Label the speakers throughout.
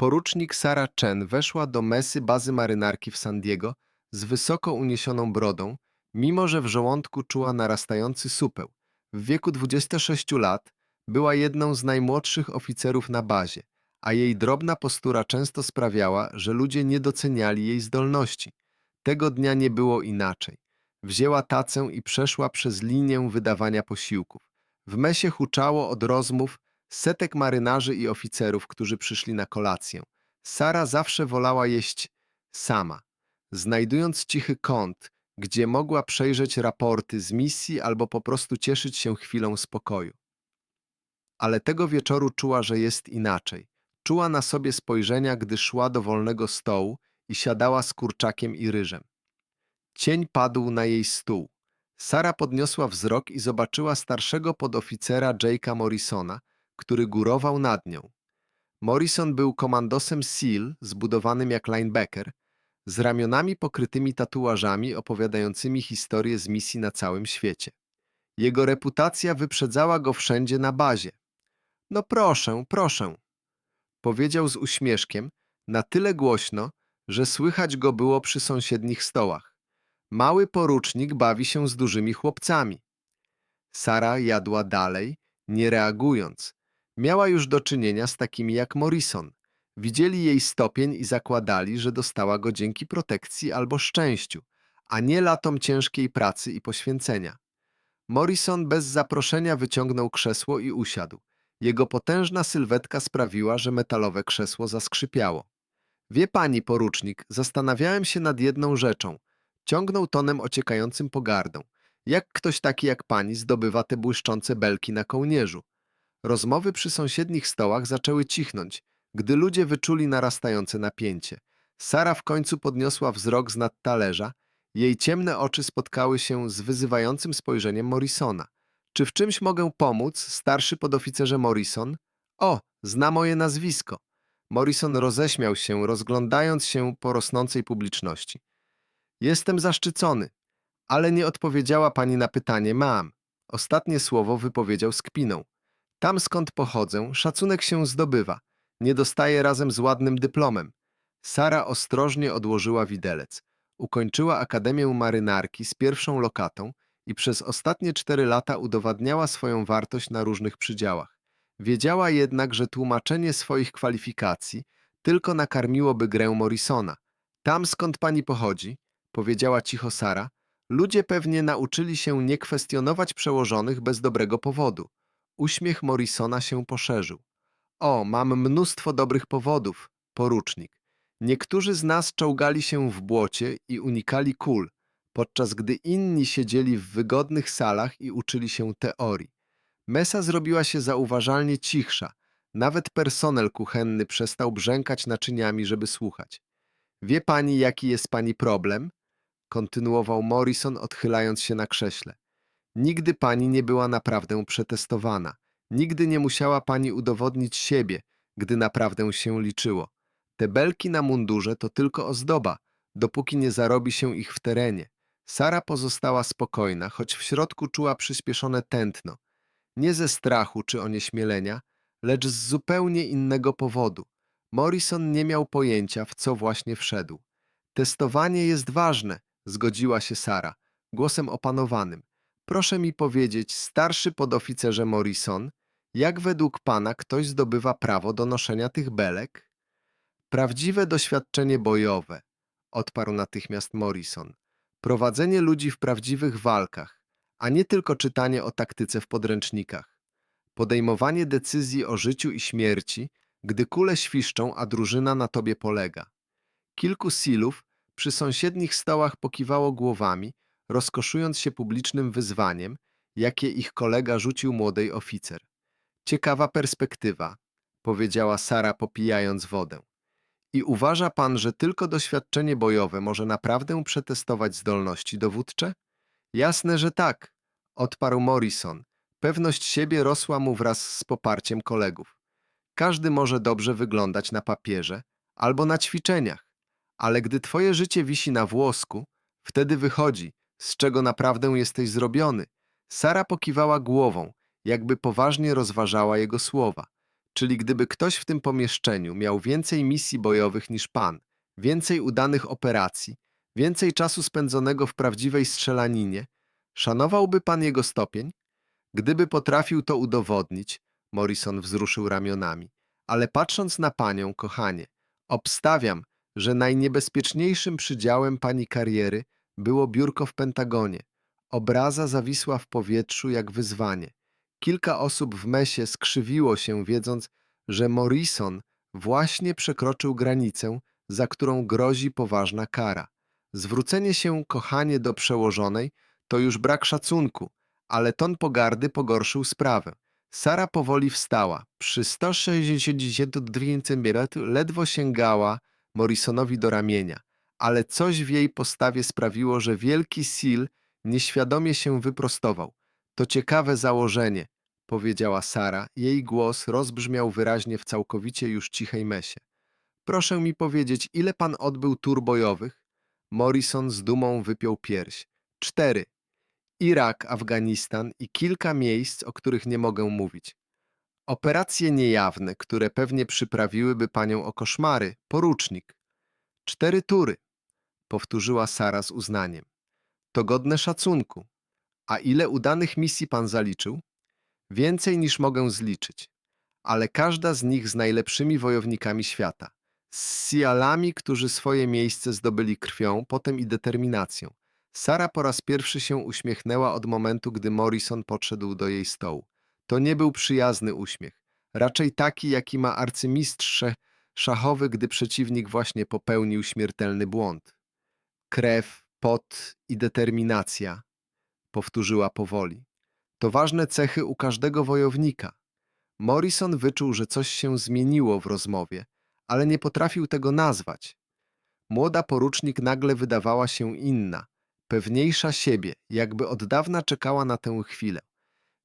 Speaker 1: Porucznik Sara Chen weszła do mesy bazy marynarki w San Diego z wysoko uniesioną brodą, mimo że w żołądku czuła narastający supeł. W wieku 26 lat była jedną z najmłodszych oficerów na bazie, a jej drobna postura często sprawiała, że ludzie nie doceniali jej zdolności. Tego dnia nie było inaczej. Wzięła tacę i przeszła przez linię wydawania posiłków. W mesie huczało od rozmów setek marynarzy i oficerów, którzy przyszli na kolację. Sara zawsze wolała jeść sama, znajdując cichy kąt, gdzie mogła przejrzeć raporty z misji albo po prostu cieszyć się chwilą spokoju. Ale tego wieczoru czuła, że jest inaczej. Czuła na sobie spojrzenia, gdy szła do wolnego stołu i siadała z kurczakiem i ryżem. Cień padł na jej stół. Sara podniosła wzrok i zobaczyła starszego podoficera Jake'a Morrisona, który górował nad nią. Morrison był komandosem SEAL, zbudowanym jak linebacker, z ramionami pokrytymi tatuażami opowiadającymi historie z misji na całym świecie. Jego reputacja wyprzedzała go wszędzie na bazie. No proszę, proszę, powiedział z uśmieszkiem, na tyle głośno, że słychać go było przy sąsiednich stołach. Mały porucznik bawi się z dużymi chłopcami. Sara jadła dalej, nie reagując. Miała już do czynienia z takimi jak Morrison. Widzieli jej stopień i zakładali, że dostała go dzięki protekcji albo szczęściu, a nie latom ciężkiej pracy i poświęcenia. Morrison bez zaproszenia wyciągnął krzesło i usiadł. Jego potężna sylwetka sprawiła, że metalowe krzesło zaskrzypiało. Wie pani, porucznik, zastanawiałem się nad jedną rzeczą. Ciągnął tonem ociekającym pogardą. Jak ktoś taki jak pani zdobywa te błyszczące belki na kołnierzu? Rozmowy przy sąsiednich stołach zaczęły cichnąć, gdy ludzie wyczuli narastające napięcie. Sara w końcu podniosła wzrok z nad talerza. Jej ciemne oczy spotkały się z wyzywającym spojrzeniem Morrisona. Czy w czymś mogę pomóc, starszy podoficerze Morrison? O, zna moje nazwisko. Morrison roześmiał się, rozglądając się po rosnącej publiczności. Jestem zaszczycony, ale nie odpowiedziała pani na pytanie mam. Ostatnie słowo wypowiedział z kpiną. Tam skąd pochodzę, szacunek się zdobywa. Nie dostaje razem z ładnym dyplomem. Sara ostrożnie odłożyła widelec. Ukończyła Akademię Marynarki z pierwszą lokatą i przez ostatnie cztery lata udowadniała swoją wartość na różnych przydziałach. Wiedziała jednak, że tłumaczenie swoich kwalifikacji tylko nakarmiłoby grę Morrisona. Tam skąd pani pochodzi, powiedziała cicho Sara, ludzie pewnie nauczyli się nie kwestionować przełożonych bez dobrego powodu. Uśmiech Morrisona się poszerzył. O, mam mnóstwo dobrych powodów, porucznik. Niektórzy z nas czołgali się w błocie i unikali kul, podczas gdy inni siedzieli w wygodnych salach i uczyli się teorii. Mesa zrobiła się zauważalnie cichsza. Nawet personel kuchenny przestał brzękać naczyniami, żeby słuchać. Wie pani, jaki jest pani problem? Kontynuował Morrison, odchylając się na krześle. Nigdy pani nie była naprawdę przetestowana. Nigdy nie musiała pani udowodnić siebie, gdy naprawdę się liczyło. Te belki na mundurze to tylko ozdoba, dopóki nie zarobi się ich w terenie. Sara pozostała spokojna, choć w środku czuła przyspieszone tętno. Nie ze strachu czy onieśmielenia, lecz z zupełnie innego powodu. Morrison nie miał pojęcia, w co właśnie wszedł. Testowanie jest ważne, zgodziła się Sara, głosem opanowanym. Proszę mi powiedzieć, starszy podoficerze Morrison, jak według pana ktoś zdobywa prawo do noszenia tych belek? Prawdziwe doświadczenie bojowe, odparł natychmiast Morrison. Prowadzenie ludzi w prawdziwych walkach, a nie tylko czytanie o taktyce w podręcznikach. Podejmowanie decyzji o życiu i śmierci, gdy kule świszczą, a drużyna na tobie polega. Kilku silów przy sąsiednich stołach pokiwało głowami, rozkoszując się publicznym wyzwaniem, jakie ich kolega rzucił młodej oficer. Ciekawa perspektywa, powiedziała Sara popijając wodę. I uważa pan, że tylko doświadczenie bojowe może naprawdę przetestować zdolności dowódcze? Jasne, że tak, odparł Morrison. Pewność siebie rosła mu wraz z poparciem kolegów. Każdy może dobrze wyglądać na papierze albo na ćwiczeniach, ale gdy twoje życie wisi na włosku, wtedy wychodzi, z czego naprawdę jesteś zrobiony. Sara pokiwała głową, jakby poważnie rozważała jego słowa. Czyli gdyby ktoś w tym pomieszczeniu miał więcej misji bojowych niż pan, więcej udanych operacji, więcej czasu spędzonego w prawdziwej strzelaninie, szanowałby pan jego stopień? Gdyby potrafił to udowodnić, Morrison wzruszył ramionami. Ale patrząc na panią, kochanie, obstawiam, że najniebezpieczniejszym przydziałem pani kariery było biurko w Pentagonie. Obraza zawisła w powietrzu jak wyzwanie. Kilka osób w mesie skrzywiło się, wiedząc, że Morrison właśnie przekroczył granicę, za którą grozi poważna kara. Zwrócenie się, kochanie, do przełożonej to już brak szacunku, ale ton pogardy pogorszył sprawę. Sara powoli wstała. Przy 162 cm ledwo sięgała Morrisonowi do ramienia, ale coś w jej postawie sprawiło, że wielki Sil nieświadomie się wyprostował. To ciekawe założenie, powiedziała Sara. Jej głos rozbrzmiał wyraźnie w całkowicie już cichej mesie. Proszę mi powiedzieć, ile pan odbył tur bojowych? Morrison z dumą wypiął pierś. Cztery. Irak, Afganistan i kilka miejsc, o których nie mogę mówić. Operacje niejawne, które pewnie przyprawiłyby panią o koszmary, porucznik. Cztery tury, powtórzyła Sara z uznaniem. To godne szacunku. A ile udanych misji pan zaliczył? Więcej niż mogę zliczyć. Ale każda z nich z najlepszymi wojownikami świata. Z Sialami, którzy swoje miejsce zdobyli krwią, potem i determinacją. Sara po raz pierwszy się uśmiechnęła od momentu, gdy Morrison podszedł do jej stołu. To nie był przyjazny uśmiech. Raczej taki, jaki ma arcymistrz szachowy, gdy przeciwnik właśnie popełnił śmiertelny błąd. Krew, pot i determinacja, powtórzyła powoli. To ważne cechy u każdego wojownika. Morrison wyczuł, że coś się zmieniło w rozmowie, ale nie potrafił tego nazwać. Młoda porucznik nagle wydawała się inna, pewniejsza siebie, jakby od dawna czekała na tę chwilę.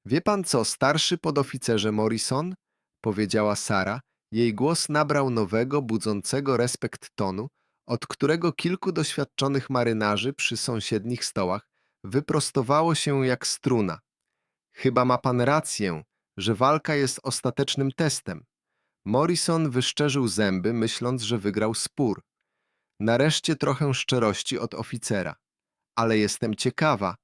Speaker 1: Wie pan co, starszy podoficerze Morrison? powiedziała Sara. Jej głos nabrał nowego, budzącego respekt tonu, od którego kilku doświadczonych marynarzy przy sąsiednich stołach wyprostowało się jak struna. Chyba ma pan rację, że walka jest ostatecznym testem. Morrison wyszczerzył zęby, myśląc, że wygrał spór. Nareszcie trochę szczerości od oficera. Ale jestem ciekawa,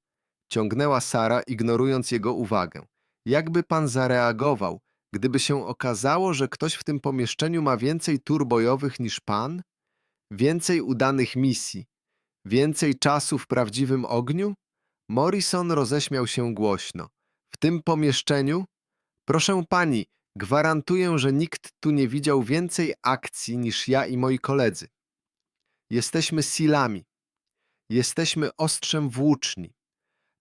Speaker 1: ciągnęła Sara, ignorując jego uwagę. Jakby pan zareagował, gdyby się okazało, że ktoś w tym pomieszczeniu ma więcej tur bojowych niż pan? Więcej udanych misji? Więcej czasu w prawdziwym ogniu? Morrison roześmiał się głośno. W tym pomieszczeniu? Proszę pani, gwarantuję, że nikt tu nie widział więcej akcji niż ja i moi koledzy. Jesteśmy silami. Jesteśmy ostrzem włóczni.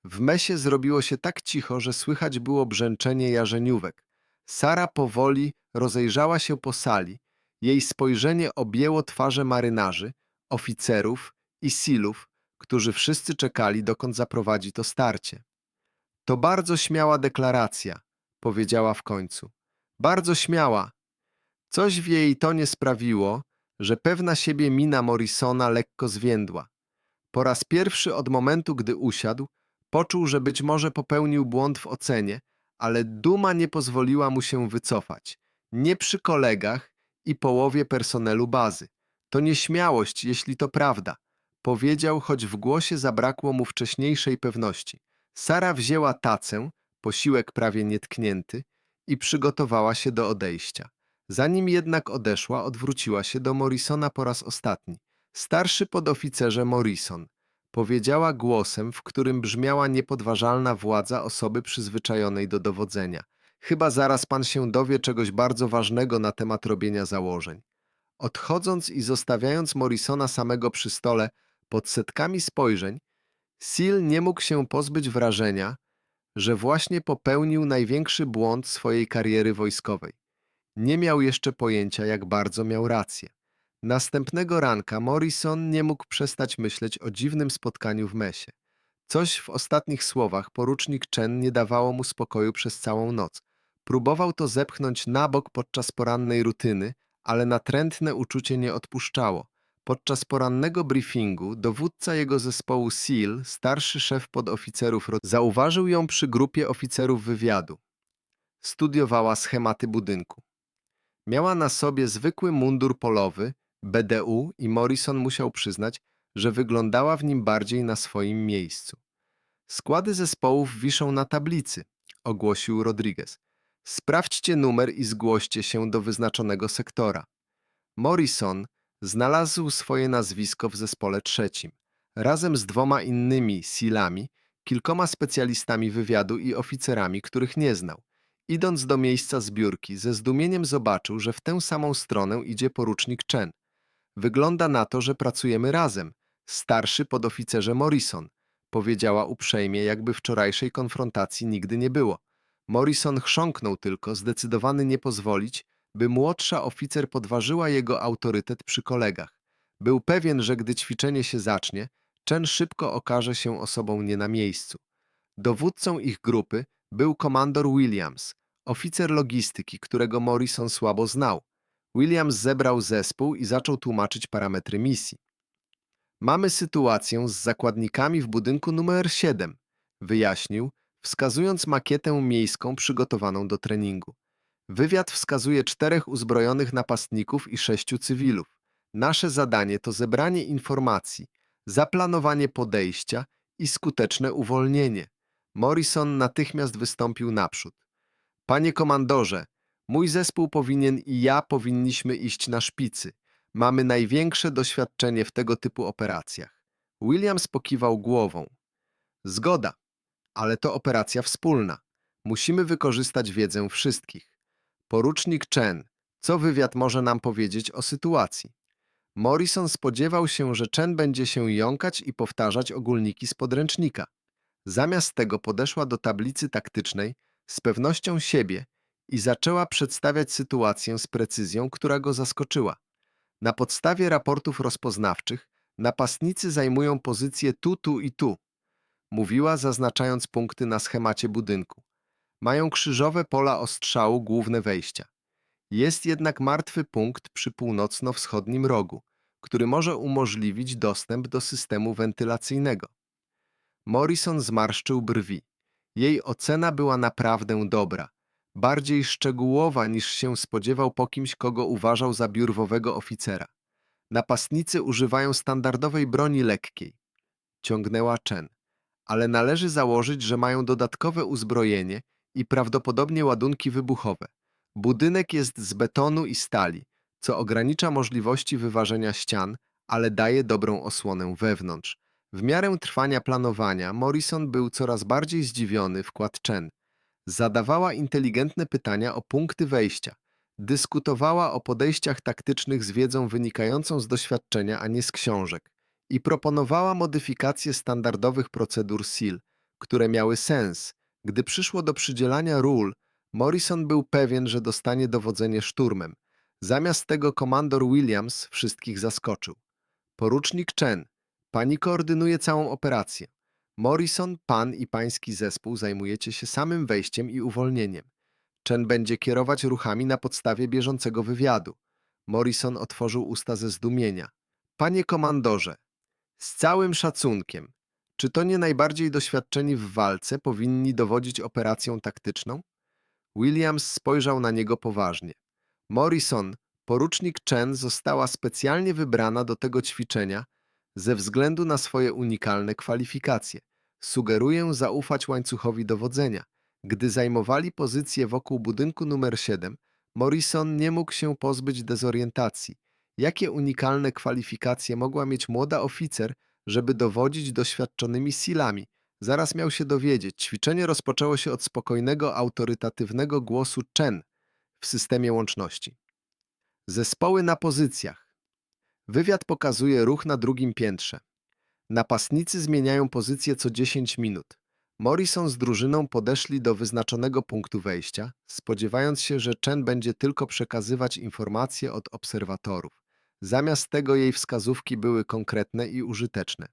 Speaker 1: W mesie zrobiło się tak cicho, że słychać było brzęczenie jarzeniówek. Sara powoli rozejrzała się po sali. Jej spojrzenie objęło twarze marynarzy, oficerów i silów, którzy wszyscy czekali, dokąd zaprowadzi to starcie. To bardzo śmiała deklaracja, powiedziała w końcu. Bardzo śmiała. Coś w jej tonie sprawiło, że pewna siebie mina Morrisona lekko zwiędła. Po raz pierwszy od momentu, gdy usiadł, poczuł, że być może popełnił błąd w ocenie, ale duma nie pozwoliła mu się wycofać. Nie przy kolegach i połowie personelu bazy. To nieśmiałość, jeśli to prawda, powiedział, choć w głosie zabrakło mu wcześniejszej pewności. Sara wzięła tacę, posiłek prawie nietknięty, i przygotowała się do odejścia. Zanim jednak odeszła, odwróciła się do Morrisona po raz ostatni. Starszy podoficerze Morrison, powiedziała głosem, w którym brzmiała niepodważalna władza osoby przyzwyczajonej do dowodzenia. Chyba zaraz pan się dowie czegoś bardzo ważnego na temat robienia założeń. Odchodząc i zostawiając Morrisona samego przy stole pod setkami spojrzeń, Sil nie mógł się pozbyć wrażenia, że właśnie popełnił największy błąd swojej kariery wojskowej. Nie miał jeszcze pojęcia, jak bardzo miał rację. Następnego ranka Morrison nie mógł przestać myśleć o dziwnym spotkaniu w mesie. Coś w ostatnich słowach porucznik Chen nie dawało mu spokoju przez całą noc. Próbował to zepchnąć na bok podczas porannej rutyny, ale natrętne uczucie nie odpuszczało. Podczas porannego briefingu dowódca jego zespołu SEAL, starszy szef podoficerów, zauważył ją przy grupie oficerów wywiadu. Studiowała schematy budynku. Miała na sobie zwykły mundur polowy, BDU i Morrison musiał przyznać, że wyglądała w nim bardziej na swoim miejscu. Składy zespołów wiszą na tablicy, ogłosił Rodriguez. Sprawdźcie numer i zgłoście się do wyznaczonego sektora. Morrison znalazł swoje nazwisko w zespole trzecim, razem z dwoma innymi silami, kilkoma specjalistami wywiadu i oficerami, których nie znał. Idąc do miejsca zbiórki, ze zdumieniem zobaczył, że w tę samą stronę idzie porucznik Chen. Wygląda na to, że pracujemy razem. Starszy podoficerze Morrison, powiedziała uprzejmie, jakby wczorajszej konfrontacji nigdy nie było. Morrison chrząknął tylko, zdecydowany nie pozwolić, by młodsza oficer podważyła jego autorytet przy kolegach. Był pewien, że gdy ćwiczenie się zacznie, Chen szybko okaże się osobą nie na miejscu. Dowódcą ich grupy był komandor Williams, oficer logistyki, którego Morrison słabo znał. Williams zebrał zespół i zaczął tłumaczyć parametry misji. Mamy sytuację z zakładnikami w budynku numer 7, wyjaśnił, wskazując makietę miejską przygotowaną do treningu. Wywiad wskazuje czterech uzbrojonych napastników i sześciu cywilów. Nasze zadanie to zebranie informacji, zaplanowanie podejścia i skuteczne uwolnienie. Morrison natychmiast wystąpił naprzód. Panie komandorze, mój zespół powinien i ja powinniśmy iść na szpicy. Mamy największe doświadczenie w tego typu operacjach. Williams pokiwał głową. Zgoda, ale to operacja wspólna. Musimy wykorzystać wiedzę wszystkich. Porucznik Chen, co wywiad może nam powiedzieć o sytuacji? Morrison spodziewał się, że Chen będzie się jąkać i powtarzać ogólniki z podręcznika. Zamiast tego podeszła do tablicy taktycznej z pewnością siebie i zaczęła przedstawiać sytuację z precyzją, która go zaskoczyła. Na podstawie raportów rozpoznawczych napastnicy zajmują pozycje tu, tu i tu. Mówiła, zaznaczając punkty na schemacie budynku. Mają krzyżowe pola ostrzału główne wejścia. Jest jednak martwy punkt przy północno-wschodnim rogu, który może umożliwić dostęp do systemu wentylacyjnego. Morrison zmarszczył brwi. Jej ocena była naprawdę dobra, bardziej szczegółowa niż się spodziewał po kimś, kogo uważał za biurwowego oficera. Napastnicy używają standardowej broni lekkiej. Ciągnęła Chen. Ale należy założyć, że mają dodatkowe uzbrojenie i prawdopodobnie ładunki wybuchowe. Budynek jest z betonu i stali, co ogranicza możliwości wyważenia ścian, ale daje dobrą osłonę wewnątrz. W miarę trwania planowania Morrison był coraz bardziej zdziwiony wkład Chen. Zadawała inteligentne pytania o punkty wejścia. Dyskutowała o podejściach taktycznych z wiedzą wynikającą z doświadczenia, a nie z książek. I proponowała modyfikacje standardowych procedur SIL, które miały sens. Gdy przyszło do przydzielania ról, Morrison był pewien, że dostanie dowodzenie szturmem. Zamiast tego komandor Williams wszystkich zaskoczył. Porucznik Chen, pani koordynuje całą operację. Morrison, pan i pański zespół zajmujecie się samym wejściem i uwolnieniem. Chen będzie kierować ruchami na podstawie bieżącego wywiadu. Morrison otworzył usta ze zdumienia. Panie komandorze, z całym szacunkiem, czy to nie najbardziej doświadczeni w walce powinni dowodzić operacją taktyczną? Williams spojrzał na niego poważnie. Morrison, porucznik Chen została specjalnie wybrana do tego ćwiczenia ze względu na swoje unikalne kwalifikacje. Sugeruję zaufać łańcuchowi dowodzenia. Gdy zajmowali pozycję wokół budynku numer 7, Morrison nie mógł się pozbyć dezorientacji. Jakie unikalne kwalifikacje mogła mieć młoda oficer, żeby dowodzić doświadczonymi silami? Zaraz miał się dowiedzieć. Ćwiczenie rozpoczęło się od spokojnego, autorytatywnego głosu Chen w systemie łączności. Zespoły na pozycjach. Wywiad pokazuje ruch na drugim piętrze. Napastnicy zmieniają pozycję co 10 minut. Morrison z drużyną podeszli do wyznaczonego punktu wejścia, spodziewając się, że Chen będzie tylko przekazywać informacje od obserwatorów. Zamiast tego jej wskazówki były konkretne i użyteczne.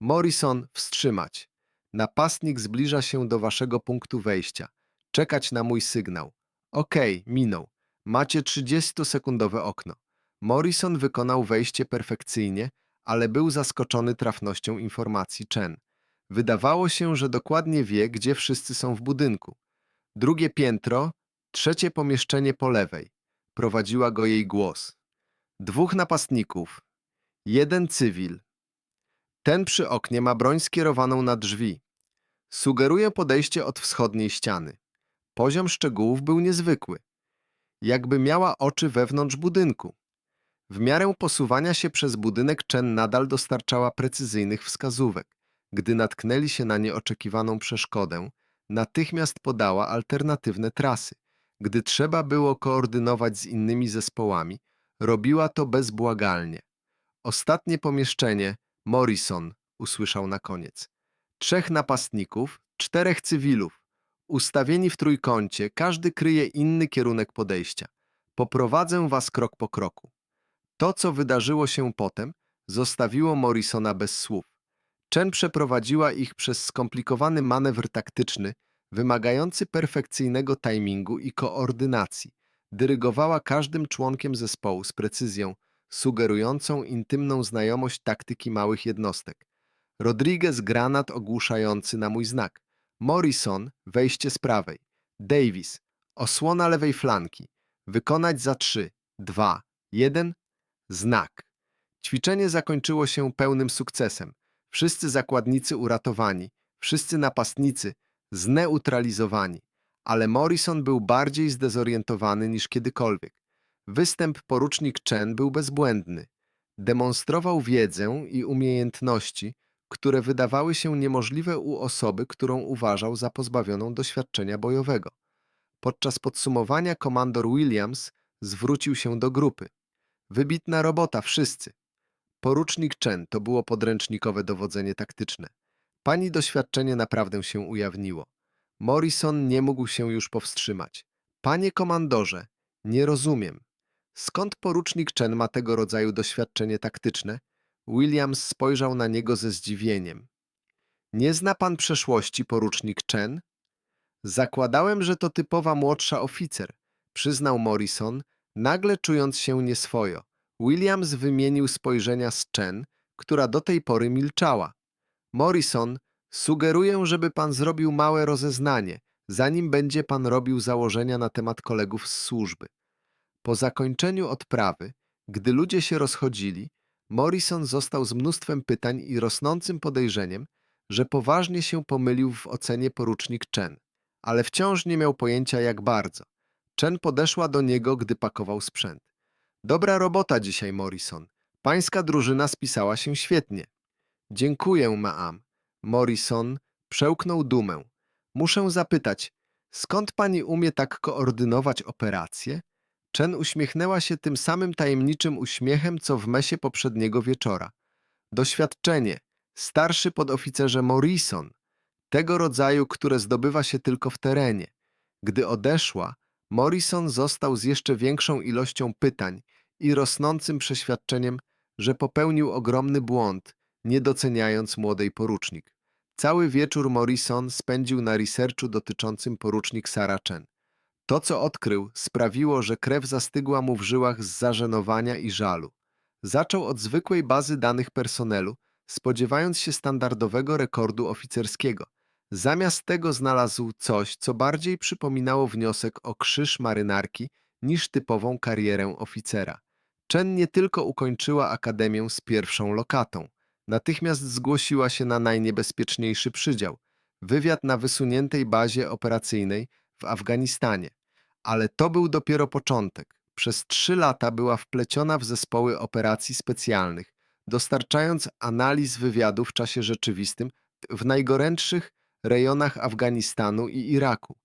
Speaker 1: Morrison, wstrzymać. Napastnik zbliża się do waszego punktu wejścia. Czekać na mój sygnał. Okej, minął. Macie 30-sekundowe okno. Morrison wykonał wejście perfekcyjnie, ale był zaskoczony trafnością informacji Chen. Wydawało się, że dokładnie wie, gdzie wszyscy są w budynku. Drugie piętro, trzecie pomieszczenie po lewej. prowadziła go jej głos. Dwóch napastników, jeden cywil. Ten przy oknie ma broń skierowaną na drzwi. Sugeruje podejście od wschodniej ściany. Poziom szczegółów był niezwykły. Jakby miała oczy wewnątrz budynku. W miarę posuwania się przez budynek Chen nadal dostarczała precyzyjnych wskazówek. Gdy natknęli się na nieoczekiwaną przeszkodę, natychmiast podała alternatywne trasy. Gdy trzeba było koordynować z innymi zespołami, robiła to bezbłagalnie. Ostatnie pomieszczenie, Morrison, usłyszał na koniec. Trzech napastników, czterech cywilów. Ustawieni w trójkącie, każdy kryje inny kierunek podejścia. Poprowadzę was krok po kroku. To, co wydarzyło się potem, zostawiło Morrisona bez słów. Chen przeprowadziła ich przez skomplikowany manewr taktyczny, wymagający perfekcyjnego timingu i koordynacji. Dyrygowała każdym członkiem zespołu z precyzją, sugerującą intymną znajomość taktyki małych jednostek. Rodriguez granat ogłuszający na mój znak. Morrison wejście z prawej. Davis osłona lewej flanki. Wykonać za trzy, dwa, jeden. Znak. Ćwiczenie zakończyło się pełnym sukcesem. Wszyscy zakładnicy uratowani, wszyscy napastnicy zneutralizowani, ale Morrison był bardziej zdezorientowany niż kiedykolwiek. Występ porucznik Chen był bezbłędny. Demonstrował wiedzę i umiejętności, które wydawały się niemożliwe u osoby, którą uważał za pozbawioną doświadczenia bojowego. Podczas podsumowania komandor Williams zwrócił się do grupy. Wybitna robota, wszyscy. Porucznik Chen to było podręcznikowe dowodzenie taktyczne. Pani doświadczenie naprawdę się ujawniło. Morrison nie mógł się już powstrzymać. Panie komandorze, nie rozumiem. Skąd porucznik Chen ma tego rodzaju doświadczenie taktyczne? Williams spojrzał na niego ze zdziwieniem. Nie zna pan przeszłości, porucznik Chen? Zakładałem, że to typowa młodsza oficer, przyznał Morrison, nagle czując się nieswojo. Williams wymienił spojrzenia z Chen, która do tej pory milczała. Morrison, sugeruję, żeby pan zrobił małe rozeznanie, zanim będzie pan robił założenia na temat kolegów z służby. Po zakończeniu odprawy, gdy ludzie się rozchodzili, Morrison został z mnóstwem pytań i rosnącym podejrzeniem, że poważnie się pomylił w ocenie porucznik Chen, ale wciąż nie miał pojęcia jak bardzo. Chen podeszła do niego, gdy pakował sprzęt. Dobra robota dzisiaj, Morrison. Pańska drużyna spisała się świetnie. Dziękuję, Maam. Morrison przełknął dumę. Muszę zapytać, skąd pani umie tak koordynować operacje? Chen uśmiechnęła się tym samym tajemniczym uśmiechem, co w mesie poprzedniego wieczora. Doświadczenie, starszy podoficerze Morrison, tego rodzaju, które zdobywa się tylko w terenie. Gdy odeszła, Morrison został z jeszcze większą ilością pytań i rosnącym przeświadczeniem, że popełnił ogromny błąd, nie doceniając młodej porucznik. Cały wieczór Morrison spędził na researchu dotyczącym porucznik Sarah Chen. To, co odkrył, sprawiło, że krew zastygła mu w żyłach z zażenowania i żalu. Zaczął od zwykłej bazy danych personelu, spodziewając się standardowego rekordu oficerskiego. Zamiast tego znalazł coś, co bardziej przypominało wniosek o krzyż marynarki niż typową karierę oficera. Chen nie tylko ukończyła akademię z pierwszą lokatą, natychmiast zgłosiła się na najniebezpieczniejszy przydział wywiad na wysuniętej bazie operacyjnej w Afganistanie. Ale to był dopiero początek. Przez trzy lata była wpleciona w zespoły operacji specjalnych, dostarczając analiz wywiadu w czasie rzeczywistym w najgorętszych rejonach Afganistanu i Iraku.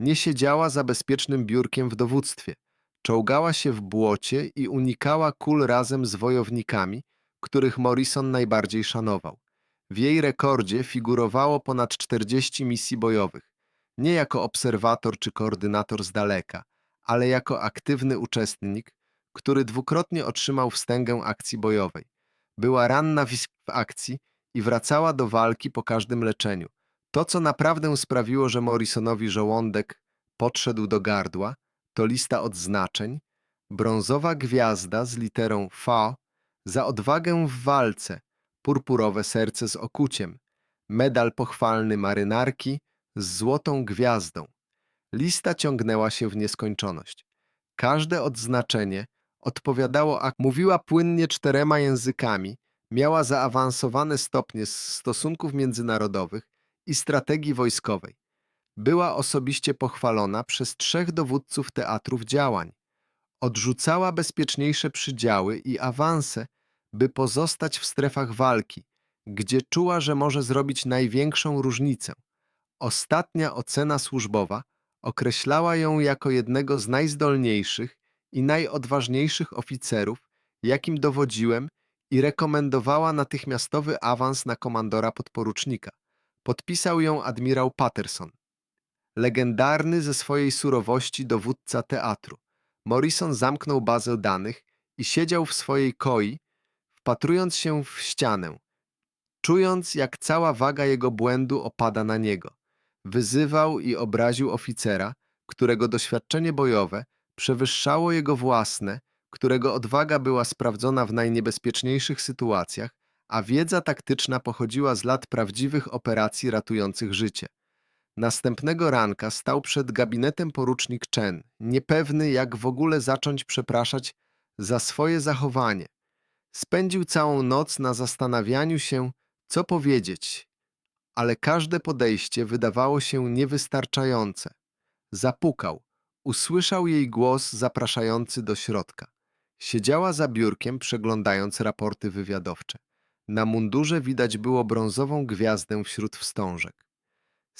Speaker 1: Nie siedziała za bezpiecznym biurkiem w dowództwie. Czołgała się w błocie i unikała kul razem z wojownikami, których Morrison najbardziej szanował. W jej rekordzie figurowało ponad 40 misji bojowych. Nie jako obserwator czy koordynator z daleka, ale jako aktywny uczestnik, który dwukrotnie otrzymał wstęgę akcji bojowej. Była ranna w akcji i wracała do walki po każdym leczeniu. To, co naprawdę sprawiło, że Morrisonowi żołądek podszedł do gardła, to lista odznaczeń, brązowa gwiazda z literą V za odwagę w walce, purpurowe serce z okuciem, medal pochwalny marynarki z złotą gwiazdą. Lista ciągnęła się w nieskończoność. Każde odznaczenie odpowiadało, a mówiła płynnie czterema językami, miała zaawansowane stopnie z stosunków międzynarodowych i strategii wojskowej. Była osobiście pochwalona przez trzech dowódców teatrów działań. Odrzucała bezpieczniejsze przydziały i awanse, by pozostać w strefach walki, gdzie czuła, że może zrobić największą różnicę. Ostatnia ocena służbowa określała ją jako jednego z najzdolniejszych i najodważniejszych oficerów, jakim dowodziłem i rekomendowała natychmiastowy awans na komandora podporucznika. Podpisał ją admirał Patterson. Legendarny ze swojej surowości dowódca teatru. Morrison zamknął bazę danych i siedział w swojej koi, wpatrując się w ścianę, czując jak cała waga jego błędu opada na niego. Wyzywał i obraził oficera, którego doświadczenie bojowe przewyższało jego własne, którego odwaga była sprawdzona w najniebezpieczniejszych sytuacjach, a wiedza taktyczna pochodziła z lat prawdziwych operacji ratujących życie. Następnego ranka stał przed gabinetem porucznik Chen, niepewny jak w ogóle zacząć przepraszać za swoje zachowanie. Spędził całą noc na zastanawianiu się, co powiedzieć, ale każde podejście wydawało się niewystarczające. Zapukał. Usłyszał jej głos zapraszający do środka. Siedziała za biurkiem, przeglądając raporty wywiadowcze. Na mundurze widać było brązową gwiazdę wśród wstążek.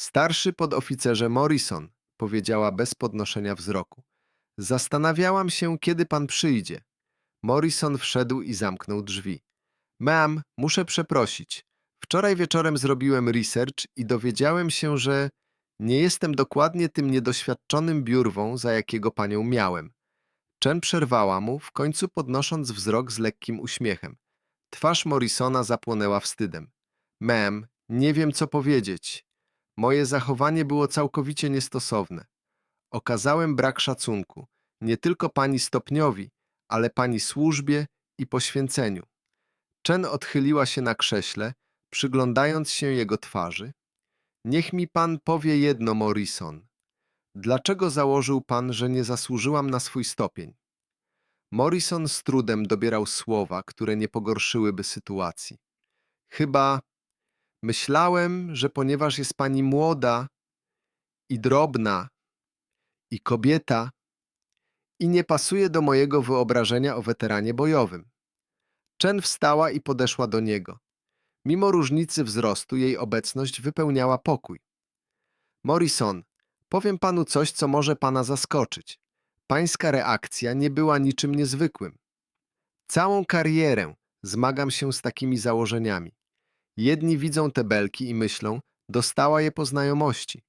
Speaker 1: Starszy podoficerze Morrison, powiedziała bez podnoszenia wzroku. Zastanawiałam się, kiedy pan przyjdzie. Morrison wszedł i zamknął drzwi. Ma'am, muszę przeprosić. Wczoraj wieczorem zrobiłem research i dowiedziałem się, że nie jestem dokładnie tym niedoświadczonym biurwą, za jakiego panią miałem. Chen przerwała mu, w końcu podnosząc wzrok z lekkim uśmiechem. Twarz Morrisona zapłonęła wstydem. Mem, nie wiem co powiedzieć. Moje zachowanie było całkowicie niestosowne. Okazałem brak szacunku, nie tylko pani stopniowi, ale pani służbie i poświęceniu. Chen odchyliła się na krześle, przyglądając się jego twarzy. Niech mi pan powie jedno, Morrison. Dlaczego założył pan, że nie zasłużyłam na swój stopień? Morrison z trudem dobierał słowa, które nie pogorszyłyby sytuacji. Chyba myślałem, że ponieważ jest pani młoda i drobna i kobieta i nie pasuje do mojego wyobrażenia o weteranie bojowym. Chen wstała i podeszła do niego. Mimo różnicy wzrostu jej obecność wypełniała pokój. Morrison, powiem panu coś, co może pana zaskoczyć. Pańska reakcja nie była niczym niezwykłym. Całą karierę zmagam się z takimi założeniami. Jedni widzą te belki i myślą, dostała je po znajomości.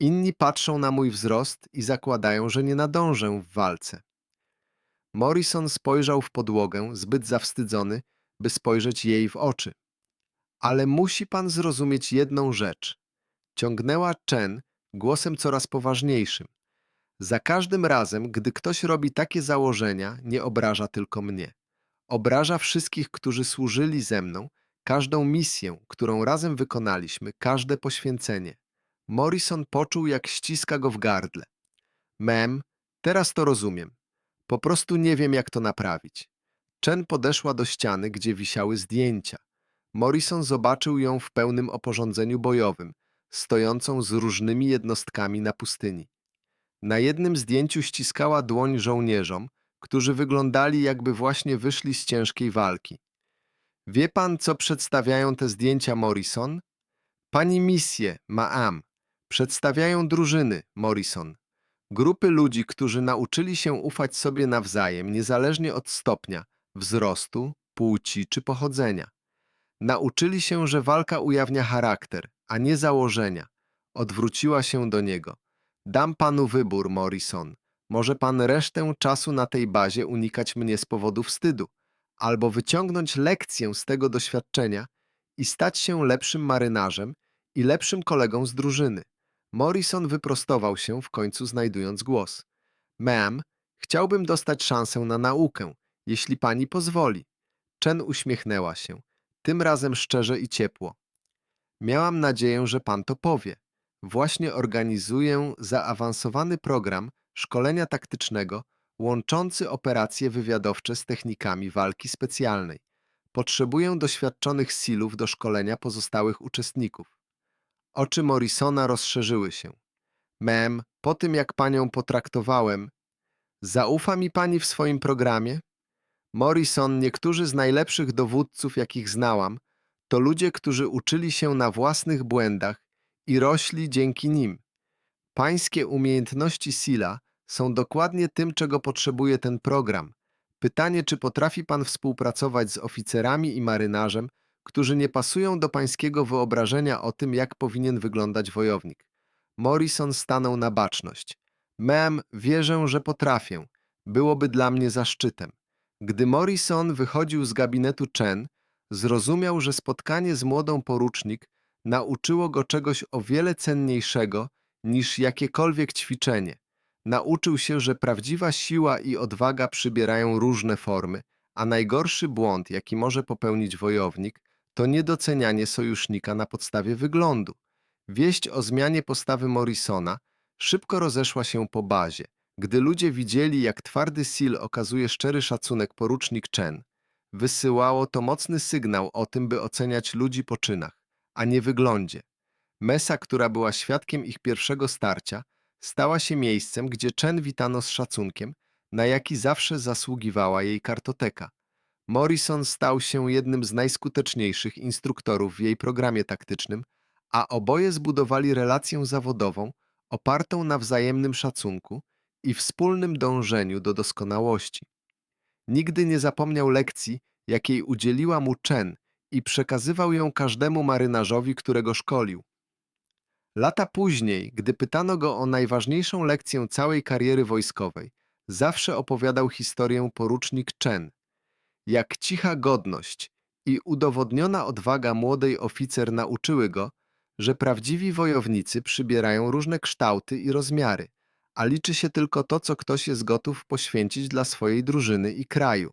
Speaker 1: Inni patrzą na mój wzrost i zakładają, że nie nadążę w walce. Morrison spojrzał w podłogę, zbyt zawstydzony, by spojrzeć jej w oczy. Ale musi pan zrozumieć jedną rzecz. Ciągnęła Chen głosem coraz poważniejszym. Za każdym razem, gdy ktoś robi takie założenia, nie obraża tylko mnie. Obraża wszystkich, którzy służyli ze mną, każdą misję, którą razem wykonaliśmy, każde poświęcenie. Morrison poczuł, jak ściska go w gardle. Mem, teraz to rozumiem. Po prostu nie wiem, jak to naprawić. Chen podeszła do ściany, gdzie wisiały zdjęcia. Morrison zobaczył ją w pełnym oporządzeniu bojowym, stojącą z różnymi jednostkami na pustyni. Na jednym zdjęciu ściskała dłoń żołnierzom, którzy wyglądali jakby właśnie wyszli z ciężkiej walki. Wie pan, co przedstawiają te zdjęcia Morrison? Pani misje, Maam. Przedstawiają drużyny, Morrison. Grupy ludzi, którzy nauczyli się ufać sobie nawzajem, niezależnie od stopnia, wzrostu, płci czy pochodzenia. Nauczyli się, że walka ujawnia charakter, a nie założenia. Odwróciła się do niego. Dam panu wybór, Morrison. Może pan resztę czasu na tej bazie unikać mnie z powodu wstydu, albo wyciągnąć lekcję z tego doświadczenia i stać się lepszym marynarzem i lepszym kolegą z drużyny. Morrison wyprostował się, w końcu znajdując głos. Ma'am, chciałbym dostać szansę na naukę, jeśli pani pozwoli. Chen uśmiechnęła się, tym razem szczerze i ciepło. Miałam nadzieję, że pan to powie. Właśnie organizuję zaawansowany program szkolenia taktycznego łączący operacje wywiadowcze z technikami walki specjalnej. Potrzebuję doświadczonych silów do szkolenia pozostałych uczestników. Oczy Morrisona rozszerzyły się. Mem, po tym jak panią potraktowałem, zaufa mi pani w swoim programie? Morrison, niektórzy z najlepszych dowódców, jakich znałam, to ludzie, którzy uczyli się na własnych błędach i rośli dzięki nim. Pańskie umiejętności Sila są dokładnie tym, czego potrzebuje ten program. Pytanie, czy potrafi pan współpracować z oficerami i marynarzem, którzy nie pasują do pańskiego wyobrażenia o tym, jak powinien wyglądać wojownik. Morrison stanął na baczność. Mem, wierzę, że potrafię. Byłoby dla mnie zaszczytem. Gdy Morrison wychodził z gabinetu Chen, zrozumiał, że spotkanie z młodą porucznik nauczyło go czegoś o wiele cenniejszego niż jakiekolwiek ćwiczenie. Nauczył się, że prawdziwa siła i odwaga przybierają różne formy, a najgorszy błąd, jaki może popełnić wojownik, to niedocenianie sojusznika na podstawie wyglądu. Wieść o zmianie postawy Morrisona szybko rozeszła się po bazie. Gdy ludzie widzieli, jak twardy Sil okazuje szczery szacunek porucznik Chen, wysyłało to mocny sygnał o tym, by oceniać ludzi po czynach, a nie wyglądzie. Mesa, która była świadkiem ich pierwszego starcia, stała się miejscem, gdzie Chen witano z szacunkiem, na jaki zawsze zasługiwała jej kartoteka. Morrison stał się jednym z najskuteczniejszych instruktorów w jej programie taktycznym, a oboje zbudowali relację zawodową opartą na wzajemnym szacunku i wspólnym dążeniu do doskonałości. Nigdy nie zapomniał lekcji, jakiej udzieliła mu Chen i przekazywał ją każdemu marynarzowi, którego szkolił. Lata później, gdy pytano go o najważniejszą lekcję całej kariery wojskowej, zawsze opowiadał historię porucznik Chen. Jak cicha godność i udowodniona odwaga młodej oficer nauczyły go, że prawdziwi wojownicy przybierają różne kształty i rozmiary, a liczy się tylko to, co ktoś jest gotów poświęcić dla swojej drużyny i kraju.